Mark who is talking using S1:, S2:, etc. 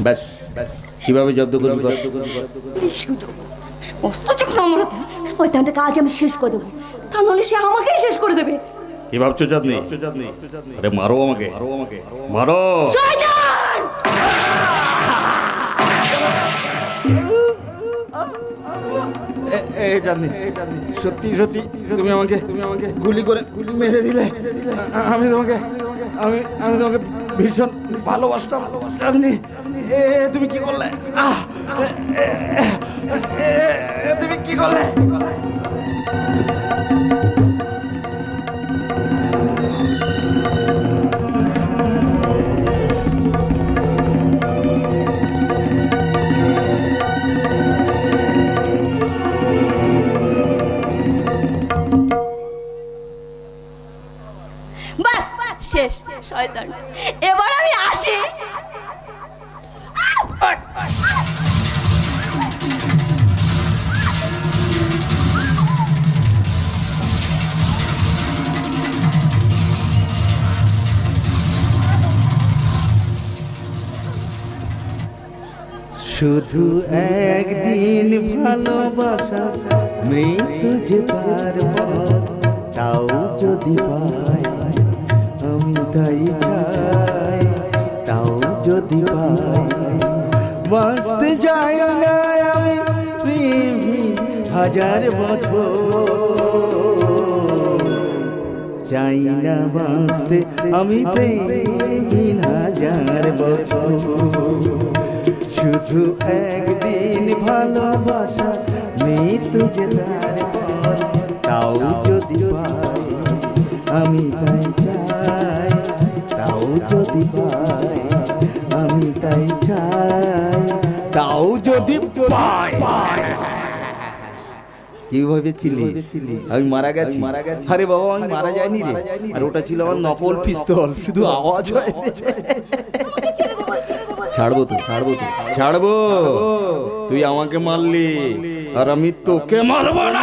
S1: ব্যাস কীভাবে জব্দ করবি
S2: সমস্ত যখন আমার হাতে। শয়তানটাকে আজ আমি শেষ করে দেবো। তা নাহলে সে আমাকেই শেষ করে দেবে।
S1: কি ভাবছ চাঁদনি? আরে মারো আমাকে। মারো আমাকে। মারো। এ- এ চাঁদনি সত্যি সত্যি তুমি আমাকে তুমি আমাকে গুলি করে গুলি মেরে দিলে। আমি তোমাকে আমি আমি তোমাকে ভীষণ ভালোবাসতাম চাঁদনি। এ তুমি কি করলে? তুমি কি করলে?
S2: বাস শেষ শয়তান। এবার আমি আসি।
S3: শুধু একদিন ভালোবাসা, মৃত্যু যে তার তাও যদি পাই, আমি তাই চাই, তাও যদি পাই। বাঁচতে যাই না আমি হাজার বছর। চাই না বাঁচতে আমি প্রেমহীন হাজার বছর। শুধু একদিন ভালোবাসা, মৃত্যু যে তাও যদি আমি তাই চাই, তাও যদি পাই, আমি তাই চাই। তাও যদি পাই কি ভেবেছিলি? আমি মারা গেছি। মারা গেছি। আরে বাবা আমি মারা যাইনি রে। আর ওটা ছিল আমার নকল পিস্তল। শুধু আওয়াজ হয়। ছাড়বো তো ছাড়বো তো।
S1: ছাড়বো। তুই আমাকে মারলি। আর আমি তোকে মারবো না।